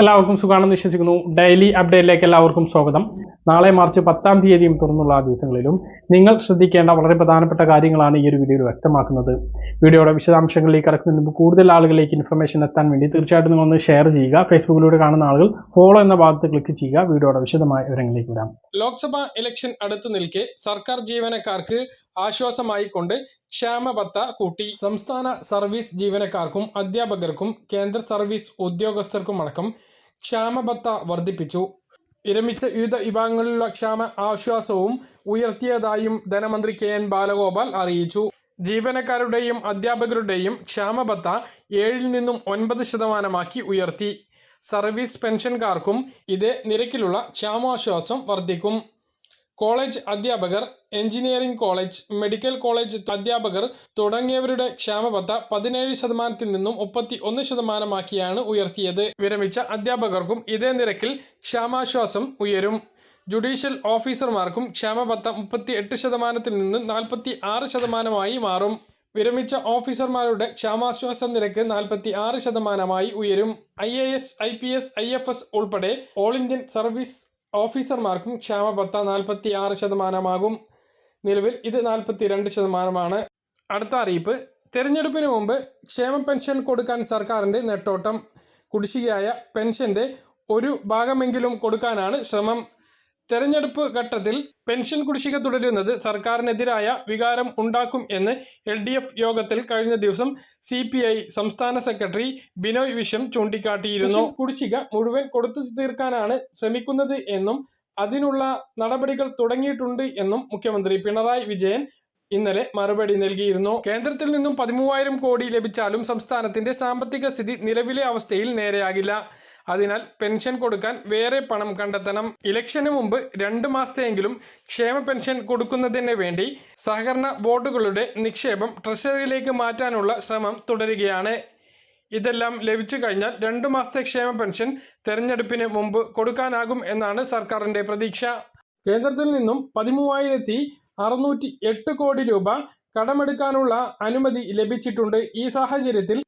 എല്ലാവർക്കും സുഖാണെന്ന് വിശ്വസിക്കുന്നു. ഡെയിലി അപ്ഡേറ്റിലേക്ക് എല്ലാവർക്കും സ്വാഗതം. നാളെ മാർച്ച് പത്താം തീയതിയും തുറന്നുള്ള ദിവസങ്ങളിലും നിങ്ങൾ ശ്രദ്ധിക്കേണ്ട വളരെ പ്രധാനപ്പെട്ട കാര്യങ്ങളാണ് ഈ ഒരു വീഡിയോയിൽ വ്യക്തമാക്കുന്നത്. വീഡിയോയുടെ വിശദാംശങ്ങളിലേക്ക് കടക്കുന്നതിന് മുമ്പ് കൂടുതൽ ആളുകളിലേക്ക് ഇൻഫർമേഷൻ എത്താൻ വേണ്ടി തീർച്ചയായിട്ടും നിങ്ങൾ ഒന്ന് ഷെയർ ചെയ്യുക. ഫേസ്ബുക്കിലൂടെ കാണുന്ന ആളുകൾ ഫോളോ എന്ന ഭാഗത്ത് ക്ലിക്ക് ചെയ്യുക. വീഡിയോയുടെ വിശദമായ വിവരങ്ങളിലേക്ക് വരാം. ലോക്സഭാ ഇലക്ഷൻ അടുത്ത് നിൽക്കെ സർക്കാർ ജീവനക്കാർക്ക് ആശ്വാസമായിക്കൊണ്ട് ക്ഷാമബത്ത കൂട്ടി. സംസ്ഥാന സർവീസ് ജീവനക്കാർക്കും അധ്യാപകർക്കും കേന്ദ്ര സർവീസ് ഉദ്യോഗസ്ഥർക്കുമടക്കം ക്ഷാമബത്ത വർദ്ധിപ്പിച്ചു. വിരമിച്ച വിവിധ വിഭാഗങ്ങളിലുള്ള ക്ഷാമ ആശ്വാസവും ഉയർത്തിയതായും ധനമന്ത്രി കെ എൻ ബാലഗോപാൽ അറിയിച്ചു. ജീവനക്കാരുടെയും അധ്യാപകരുടെയും ക്ഷാമബത്ത ഏഴിൽ നിന്നും ഒൻപത് ശതമാനമാക്കി ഉയർത്തി. സർവീസ് പെൻഷൻകാർക്കും ഇതേ നിരക്കിലുള്ള ക്ഷാമാശ്വാസം വർദ്ധിക്കും. കോളേജ് അധ്യാപകർ എഞ്ചിനീയറിംഗ് കോളേജ് മെഡിക്കൽ കോളേജ് അധ്യാപകർ തുടങ്ങിയവരുടെ ക്ഷാമബത്ത പതിനേഴ് ശതമാനത്തിൽ നിന്നും മുപ്പത്തി ഒന്ന് ശതമാനമാക്കിയാണ് ഉയർത്തിയത്. വിരമിച്ച അധ്യാപകർക്കും ഇതേ നിരക്കിൽ ക്ഷാമാശ്വാസം ഉയരും. ജുഡീഷ്യൽ ഓഫീസർമാർക്കും ക്ഷാമബത്ത മുപ്പത്തി എട്ട് ശതമാനത്തിൽ നിന്ന് നാൽപ്പത്തി ആറ് ശതമാനമായി മാറും. വിരമിച്ച ഓഫീസർമാരുടെ ക്ഷാമാശ്വാസ നിരക്ക് നാൽപ്പത്തി ആറ് ശതമാനമായി ഉയരും. I A S I P S I F S ഉൾപ്പെടെ ഓൾ ഇന്ത്യൻ സർവീസ് ഓഫീസർമാർക്കും ക്ഷാമബത്ത നാൽപ്പത്തി ആറ് ശതമാനമാകും നിലവിൽ. ഇത് നാൽപ്പത്തി രണ്ട് ശതമാനമാണ്. അടുത്ത അറിയിപ്പ്. തിരഞ്ഞെടുപ്പിന് മുമ്പ് ക്ഷേമ പെൻഷൻ കൊടുക്കാൻ സർക്കാരിന്റെ നെട്ടോട്ടം കുടിശ്ശികയായ പെൻഷന്റെ ഒരു ഭാഗമെങ്കിലും കൊടുക്കാനാണ് ശ്രമം. തെരഞ്ഞെടുപ്പ് ഘട്ടത്തിൽ പെൻഷൻ കുടിശ്ശിക തുടരുന്നത് സർക്കാരിനെതിരായ വികാരം ഉണ്ടാക്കും എന്ന് എൽ ഡി എഫ് യോഗത്തിൽ കഴിഞ്ഞ ദിവസം സി പി ഐ സംസ്ഥാന സെക്രട്ടറി ബിനോയ് വിശ്വം ചൂണ്ടിക്കാട്ടിയിരുന്നു. കുടിശ്ശിക മുഴുവൻ കൊടുത്തു തീർക്കാനാണ് ശ്രമിക്കുന്നത് എന്നും അതിനുള്ള നടപടികൾ തുടങ്ങിയിട്ടുണ്ട് എന്നും മുഖ്യമന്ത്രി പിണറായി വിജയൻ ഇന്നലെ മറുപടി നൽകിയിരുന്നു. കേന്ദ്രത്തിൽ നിന്നും പതിമൂവായിരം കോടി ലഭിച്ചാലും സംസ്ഥാനത്തിന്റെ സാമ്പത്തിക സ്ഥിതി നിലവിലെ അവസ്ഥയിൽ നേരെയാകില്ല. അതിനാൽ പെൻഷൻ കൊടുക്കാൻ വേറെ പണം കണ്ടെത്തണം. ഇലക്ഷന് മുമ്പ് രണ്ട് മാസത്തെയെങ്കിലും ക്ഷേമ പെൻഷൻ കൊടുക്കുന്നതിന് വേണ്ടി സഹകരണ ബോർഡുകളുടെ നിക്ഷേപം ട്രഷറിയിലേക്ക് മാറ്റാനുള്ള ശ്രമം തുടരുകയാണ്. ഇതെല്ലാം ലഭിച്ചു കഴിഞ്ഞാൽ രണ്ടു മാസത്തെ ക്ഷേമ പെൻഷൻ തെരഞ്ഞെടുപ്പിന് മുമ്പ് കൊടുക്കാനാകും എന്നാണ് സർക്കാരിന്റെ പ്രതീക്ഷ. കേന്ദ്രത്തിൽ നിന്നും പതിമൂവായിരത്തി അറുന്നൂറ്റി എട്ട് കോടി രൂപ കടമെടുക്കാനുള്ള അനുമതി ലഭിച്ചിട്ടുണ്ട്. ഈ സാഹചര്യത്തിൽ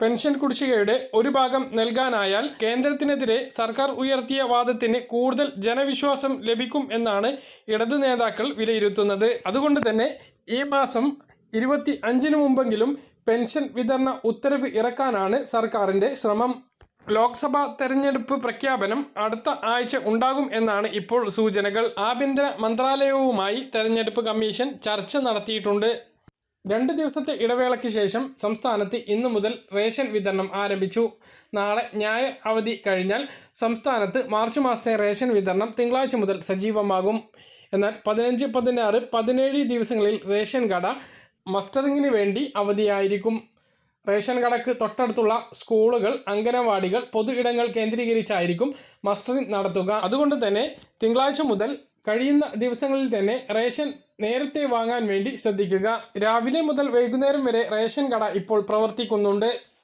പെൻഷൻ കുടിശ്ശികയുടെ ഒരു ഭാഗം നൽകാനായാൽ കേന്ദ്രത്തിനെതിരെ സർക്കാർ ഉയർത്തിയ വാദത്തിന് കൂടുതൽ ജനവിശ്വാസം ലഭിക്കും എന്നാണ് ഇടത് നേതാക്കൾ വിലയിരുത്തുന്നത്. അതുകൊണ്ട് തന്നെ ഈ മാസം ഇരുപത്തി അഞ്ചിന് മുമ്പെങ്കിലും പെൻഷൻ വിതരണ ഉത്തരവ് ഇറക്കാനാണ് സർക്കാരിന്റെ ശ്രമം. ലോക്സഭാ തെരഞ്ഞെടുപ്പ് പ്രഖ്യാപനം അടുത്ത ആഴ്ച ഉണ്ടാകും എന്നാണ് ഇപ്പോൾ സൂചനകൾ. ആഭ്യന്തര മന്ത്രാലയവുമായി തെരഞ്ഞെടുപ്പ് കമ്മീഷൻ ചർച്ച നടത്തിയിട്ടുണ്ട്. രണ്ട് ദിവസത്തെ ഇടവേളയ്ക്ക് ശേഷം സംസ്ഥാനത്ത് ഇന്നു മുതൽ റേഷൻ വിതരണം ആരംഭിച്ചു. നാളെ ഞായർ അവധി കഴിഞ്ഞാൽ സംസ്ഥാനത്ത് മാർച്ച് മാസത്തെ റേഷൻ വിതരണം തിങ്കളാഴ്ച മുതൽ സജീവമാകും. എന്നാൽ പതിനഞ്ച് പതിനാറ് പതിനേഴ് ദിവസങ്ങളിൽ റേഷൻ കട മസ്റ്ററിങ്ങിന് വേണ്ടി അവധിയായിരിക്കും. റേഷൻ കടക്ക് തൊട്ടടുത്തുള്ള സ്കൂളുകൾ അംഗനവാടികൾ പൊതു ഇടങ്ങൾ കേന്ദ്രീകരിച്ചായിരിക്കും മസ്റ്ററിംഗ് നടത്തുക. അതുകൊണ്ട് തന്നെ തിങ്കളാഴ്ച മുതൽ കഴിയുന്ന ദിവസങ്ങളിൽ തന്നെ റേഷൻ നേരത്തെ വാങ്ങാൻ വേണ്ടി ശ്രദ്ധിക്കുക. രാവിലെ മുതൽ വൈകുന്നേരം വരെ റേഷൻ കട ഇപ്പോൾ പ്രവർത്തിക്കുന്നുണ്ട്.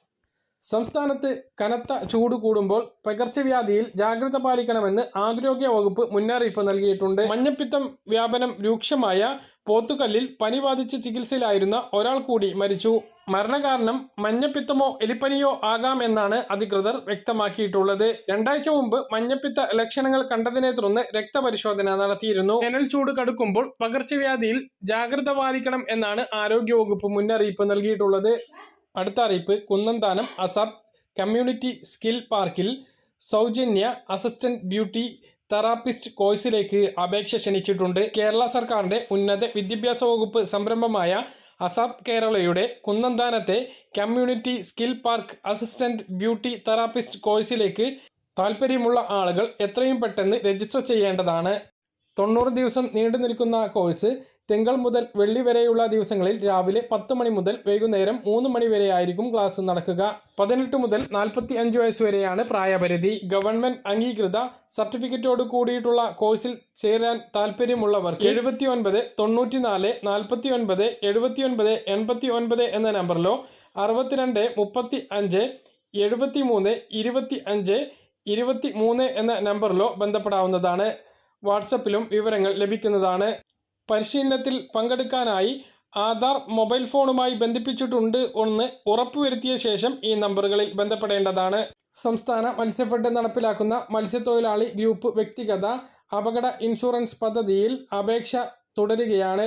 സംസ്ഥാനത്ത് കനത്ത ചൂട് കൂടുമ്പോൾ പകർച്ചവ്യാധിയിൽ ജാഗ്രത പാലിക്കണമെന്ന് ആരോഗ്യ വകുപ്പ് മുന്നറിയിപ്പ് നൽകിയിട്ടുണ്ട്. മഞ്ഞപ്പിത്തം വ്യാപനം രൂക്ഷമായ പോത്തുകല്ലിൽ പനി ബാധിച്ച് ചികിത്സയിലായിരുന്ന ഒരാൾ കൂടി മരിച്ചു. മരണകാരണം മഞ്ഞപ്പിത്തമോ എലിപ്പനിയോ ആകാം എന്നാണ് അധികൃതർ വ്യക്തമാക്കിയിട്ടുള്ളത്. രണ്ടാഴ്ച മുമ്പ് മഞ്ഞപ്പിത്ത ലക്ഷണങ്ങൾ കണ്ടതിനെ തുടർന്ന് രക്തപരിശോധന നടത്തിയിരുന്നു. വേനൽ ചൂട് കടുക്കുമ്പോൾ പകർച്ചവ്യാധിയിൽ ജാഗ്രത പാലിക്കണം എന്നാണ് ആരോഗ്യവകുപ്പ് മുന്നറിയിപ്പ് നൽകിയിട്ടുള്ളത്. അടുത്ത അറിയിപ്പ് കുന്നന്താനം അസാബ് കമ്മ്യൂണിറ്റി സ്കിൽ പാർക്കിൽ സൗജന്യ അസിസ്റ്റന്റ് ബ്യൂട്ടി തെറാപ്പിസ്റ്റ് കോഴ്സിലേക്ക് അപേക്ഷ ക്ഷണിച്ചിട്ടുണ്ട്. കേരള സർക്കാരിന്റെ ഉന്നത വിദ്യാഭ്യാസ വകുപ്പ് സംരംഭമായ അസാബ് കേരളയുടെ കുന്നന്താനത്തെ community skill park assistant beauty therapist കോഴ്സിലേക്ക് താല്പര്യമുള്ള ആളുകൾ എത്രയും പെട്ടെന്ന് രജിസ്റ്റർ ചെയ്യേണ്ടതാണ്. തൊണ്ണൂറ് ദിവസം നീണ്ടു നിൽക്കുന്ന കോഴ്സ് തിങ്കൾ മുതൽ വെള്ളി വരെയുള്ള ദിവസങ്ങളിൽ രാവിലെ പത്ത് മണി മുതൽ വൈകുന്നേരം മൂന്ന് മണി വരെ ആയിരിക്കും ക്ലാസ് നടക്കുക. പതിനെട്ട് മുതൽ നാൽപ്പത്തി അഞ്ച് വയസ്സ് വരെയാണ് പ്രായപരിധി. ഗവൺമെന്റ് അംഗീകൃത സർട്ടിഫിക്കറ്റോട് കൂടിയിട്ടുള്ള കോഴ്സിൽ ചേരാൻ താല്പര്യമുള്ളവർക്ക് എഴുപത്തി ഒൻപത് തൊണ്ണൂറ്റി നാല് നാൽപ്പത്തി ഒൻപത് എഴുപത്തി ഒൻപത് എൺപത്തി ഒൻപത് എന്ന നമ്പറിലോ അറുപത്തിരണ്ട് മുപ്പത്തി അഞ്ച് എഴുപത്തി മൂന്ന് ഇരുപത്തി അഞ്ച് ഇരുപത്തി മൂന്ന് എന്ന നമ്പറിലോ ബന്ധപ്പെടാവുന്നതാണ്. വാട്സപ്പിലും വിവരങ്ങൾ ലഭിക്കുന്നതാണ്. പരിശീലനത്തിൽ പങ്കെടുക്കാനായി ആധാർ മൊബൈൽ ഫോണുമായി ബന്ധിപ്പിച്ചിട്ടുണ്ട് എന്ന് ഉറപ്പുവരുത്തിയ ശേഷം ഈ നമ്പറുകളിൽ ബന്ധപ്പെടേണ്ടതാണ്. സംസ്ഥാന മത്സ്യഫെഡ് നടപ്പിലാക്കുന്ന മത്സ്യത്തൊഴിലാളി ഗ്രൂപ്പ് വ്യക്തിഗത അപകട ഇൻഷുറൻസ് പദ്ധതിയിൽ അപേക്ഷ തുടരുകയാണ്.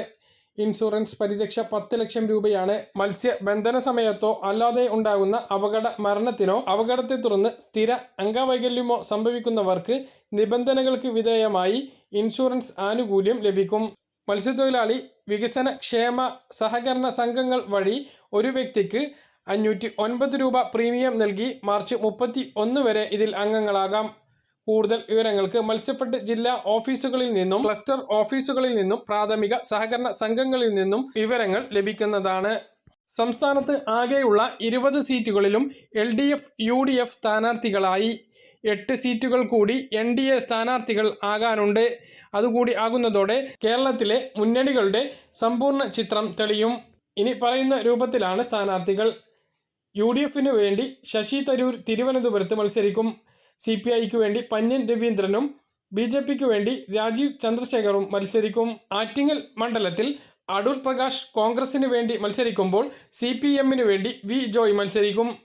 ഇൻഷുറൻസ് പരിരക്ഷ പത്ത് ലക്ഷം രൂപയാണ്. മത്സ്യബന്ധന സമയത്തോ അല്ലാതെ ഉണ്ടാകുന്ന അപകട മരണത്തിനോ അപകടത്തെ തുടർന്ന് സ്ഥിര അംഗവൈകല്യമോ സംഭവിക്കുന്നവർക്ക് നിബന്ധനകൾക്ക് വിധേയമായി ഇൻഷുറൻസ് ആനുകൂല്യം ലഭിക്കും. മത്സ്യത്തൊഴിലാളി വികസന ക്ഷേമ സഹകരണ സംഘങ്ങൾ വഴി ഒരു വ്യക്തിക്ക് അഞ്ഞൂറ്റി ഒൻപത് രൂപ പ്രീമിയം നൽകി മാർച്ച് മുപ്പത്തി ഒന്ന് വരെ ഇതിൽ അംഗങ്ങളാകാം. കൂടുതൽ വിവരങ്ങൾക്ക് മത്സ്യഫെഡ് ജില്ലാ ഓഫീസുകളിൽ നിന്നും ക്ലസ്റ്റർ ഓഫീസുകളിൽ നിന്നും പ്രാഥമിക സഹകരണ സംഘങ്ങളിൽ നിന്നും വിവരങ്ങൾ ലഭിക്കുന്നതാണ്. സംസ്ഥാനത്ത് ആകെയുള്ള ഇരുപത് സീറ്റുകളിലും L D F U D F സ്ഥാനാർത്ഥികളായി. എട്ട് സീറ്റുകൾ കൂടി എൻ ഡി എ സ്ഥാനാർത്ഥികൾ ആകാനുണ്ട്. അതുകൂടി ആകുന്നതോടെ കേരളത്തിലെ മുന്നണികളുടെ സമ്പൂർണ ചിത്രം തെളിയും. ഇനി പറയുന്ന രൂപത്തിലാണ് സ്ഥാനാർത്ഥികൾ. യു ഡി എഫിനു വേണ്ടി ശശി തരൂർ തിരുവനന്തപുരത്ത് മത്സരിക്കും. സി പി ഐക്ക് വേണ്ടി പന്യൻ രവീന്ദ്രനും ബി ജെ പിക്ക് വേണ്ടി രാജീവ് ചന്ദ്രശേഖറും മത്സരിക്കും. ആറ്റിങ്ങൽ മണ്ഡലത്തിൽ അടൂർ പ്രകാശ് കോൺഗ്രസിന് വേണ്ടി മത്സരിക്കുമ്പോൾ സി പി വേണ്ടി വി ജോയ് മത്സരിക്കും.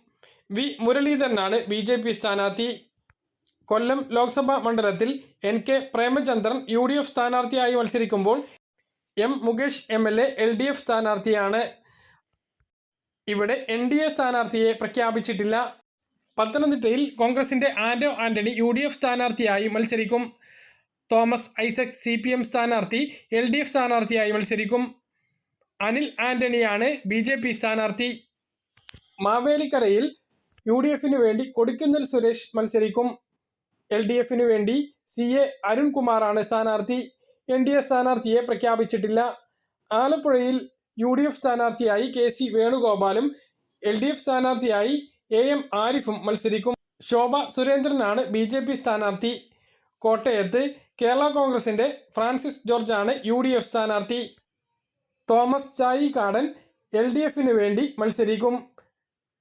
വി മുരളീധരനാണ് ബി ജെ പി സ്ഥാനാർത്ഥി. കൊല്ലം ലോക്സഭാ മണ്ഡലത്തിൽ N K Premachandran U D F സ്ഥാനാർത്ഥിയായി മത്സരിക്കുമ്പോൾ M Mukesh M L A L D F സ്ഥാനാർത്ഥിയാണ്. ഇവിടെ എൻ ഡി എ സ്ഥാനാർത്ഥിയെ പ്രഖ്യാപിച്ചിട്ടില്ല. പത്തനംതിട്ടയിൽ കോൺഗ്രസിന്റെ Anto Antony U D F സ്ഥാനാർത്ഥിയായി മത്സരിക്കും. Thomas Isaac C P M സ്ഥാനാർത്ഥി എൽ ഡി എഫ് സ്ഥാനാർത്ഥിയായി മത്സരിക്കും. അനിൽ ആന്റണിയാണ് ബി ജെ പി സ്ഥാനാർത്ഥി. മാവേലിക്കരയിൽ യു ഡി എഫിന് വേണ്ടി കൊടിക്കുന്നിൽ സുരേഷ് മത്സരിക്കും. എൽ ഡി എഫിന് വേണ്ടി സി എ അരുൺകുമാറാണ് സ്ഥാനാർത്ഥി. എൻ ഡി എ സ്ഥാനാർത്ഥിയെ പ്രഖ്യാപിച്ചിട്ടില്ല. ആലപ്പുഴയിൽ യു ഡി എഫ് സ്ഥാനാർത്ഥിയായി കെ സി വേണുഗോപാലും എൽ ഡി എഫ് സ്ഥാനാർത്ഥിയായി എ എം ആരിഫും മത്സരിക്കും. ശോഭ സുരേന്ദ്രനാണ് ബി ജെ പി സ്ഥാനാർത്ഥി. കോട്ടയത്ത് കേരള കോൺഗ്രസിന്റെ ഫ്രാൻസിസ് ജോർജാണ് യു ഡി എഫ് സ്ഥാനാർത്ഥി. തോമസ് ചായിക്കാടൻ എൽ ഡി എഫിന് വേണ്ടി മത്സരിക്കും.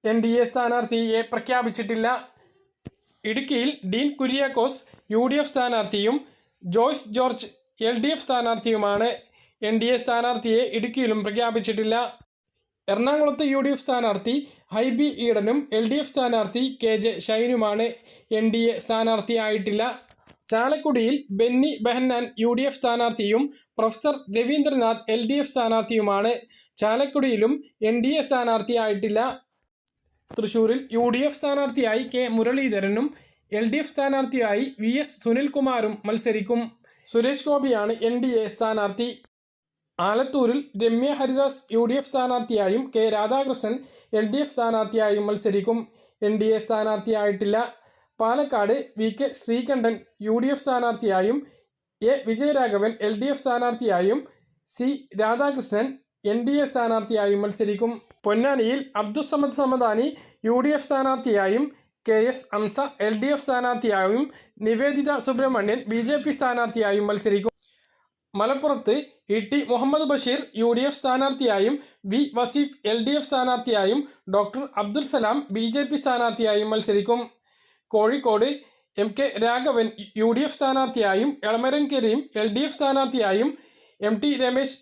എൻ ഡി എ സ്ഥാനാർത്ഥിയെ പ്രഖ്യാപിച്ചിട്ടില്ല. ഇടുക്കിയിൽ Dean Kuriakose U D F സ്ഥാനാർത്ഥിയും Joice George L D F സ്ഥാനാർത്ഥിയുമാണ് N D A സ്ഥാനാർത്ഥിയെ ഇടുക്കിയിലും പ്രഖ്യാപിച്ചിട്ടില്ല. എറണാകുളത്ത് യു ഡി എഫ് സ്ഥാനാർത്ഥി ഹൈബി ഈഡനും എൽ ഡി എഫ് സ്ഥാനാർത്ഥി കെ ജെ ഷൈനുമാണ് എൻ ഡി എ സ്ഥാനാർത്ഥിയായിട്ടില്ല. ചാലക്കുടിയിൽ Benny Behanan U D F സ്ഥാനാർത്ഥിയും professor Raveendranath L D F സ്ഥാനാർത്ഥിയുമാണ് ചാലക്കുടിയിലും എൻ ഡി എ സ്ഥാനാർത്ഥിയായിട്ടില്ല. തൃശൂരിൽ യു ഡി എഫ് സ്ഥാനാർത്ഥിയായി കെ മുരളീധരനും എൽ ഡി എഫ് സ്ഥാനാർത്ഥിയായി വി എസ് സുനിൽകുമാറും മത്സരിക്കും. സുരേഷ് ഗോപിയാണ് എൻ ഡി എ സ്ഥാനാർത്ഥി. ആലത്തൂരിൽ Ramya Haridas U D F സ്ഥാനാർത്ഥിയായും K Radhakrishnan L D F സ്ഥാനാർത്ഥിയായും മത്സരിക്കും. N D A സ്ഥാനാർത്ഥിയായിട്ടില്ല. Palakkad V K Sreekandan U D F സ്ഥാനാർത്ഥിയായും A Vijayaraghavan L D F സ്ഥാനാർത്ഥിയായും C Radhakrishnan N D A സ്ഥാനാർത്ഥിയായും മത്സരിക്കും. പൊന്നാനിയിൽ Abdussamad Samadani U D F സ്ഥാനാർത്ഥിയായും K S Hamza L D F സ്ഥാനാർത്ഥിയായും Niveditha Subramanian B J P സ്ഥാനാർത്ഥിയായും മത്സരിക്കും. മലപ്പുറത്ത് E T Muhammad Basheer U D F സ്ഥാനാർത്ഥിയായും V Vaseef L D F സ്ഥാനാർത്ഥിയായും doctor Abdul Salam B J P സ്ഥാനാർത്ഥിയായും മത്സരിക്കും. Kozhikode M K Raghavan U D F സ്ഥാനാർത്ഥിയായും Elamaram Kareem L D F സ്ഥാനാർത്ഥിയായും M T Ramesh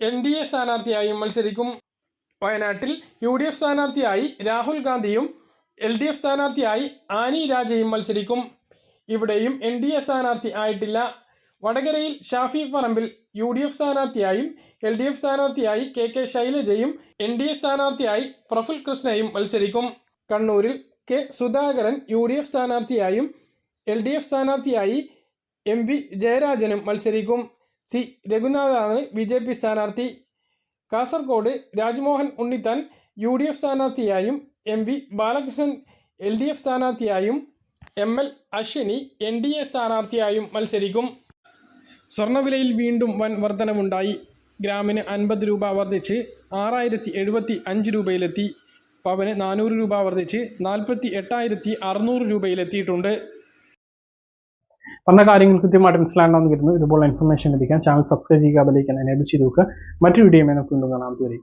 N D A സ്ഥാനാർത്ഥിയായും മത്സരിക്കും. വയനാട്ടിൽ U D F സ്ഥാനാർത്ഥിയായി രാഹുൽ ഗാന്ധിയും L D F സ്ഥാനാർത്ഥിയായി Annie രാജയും മത്സരിക്കും. ഇവിടെയും N D A സ്ഥാനാർത്ഥി ആയിട്ടില്ല. വടകരയിൽ Shafi Parambil U D F സ്ഥാനാർത്ഥിയായും L D F സ്ഥാനാർത്ഥിയായി കെ കെ ശൈലജയും എൻ ഡി എ സ്ഥാനാർത്ഥിയായി പ്രഫുൽ കൃഷ്ണയും മത്സരിക്കും. കണ്ണൂരിൽ K Sudhakaran U D F സ്ഥാനാർത്ഥിയായും L D F സ്ഥാനാർത്ഥിയായി എം വി ജയരാജനും മത്സരിക്കും. സി രഘുനാഥാണ് ബി ജെ പി സ്ഥാനാർത്ഥി. Kasaragod Rajmohan Unnithan U D F സ്ഥാനാർത്ഥിയായും M V Balakrishnan L D F സ്ഥാനാർത്ഥിയായും M L Ashwini N D A സ്ഥാനാർത്ഥിയായും മത്സരിക്കും. സ്വർണവിലയിൽ വീണ്ടും വൻ വർധനവുണ്ടായി. ഗ്രാമിന് അൻപത് രൂപ വർദ്ധിച്ച് ആറായിരത്തി എഴുപത്തി അഞ്ച് രൂപയിലെത്തി. പവന് നാനൂറ് രൂപ വർദ്ധിച്ച് നാൽപ്പത്തി എട്ടായിരത്തി അറുന്നൂറ് രൂപയിലെത്തിയിട്ടുണ്ട്. പറഞ്ഞ കാര്യങ്ങൾ കൃത്യമായിട്ട് മനസ്സിലാകണമെന്ന് വരുന്നു ഇതുപോലെ ഇൻഫർമേഷൻ ലഭിക്കാൻ ചാനൽ സബ്സ്ക്രൈബ് ചെയ്യുക അതിലേക്ക് എനേബിൾ ചെയ്ത് നോക്കുക മറ്റൊരു വീഡിയോ നമുക്ക് വീണ്ടും കാണാം. അതുവരെ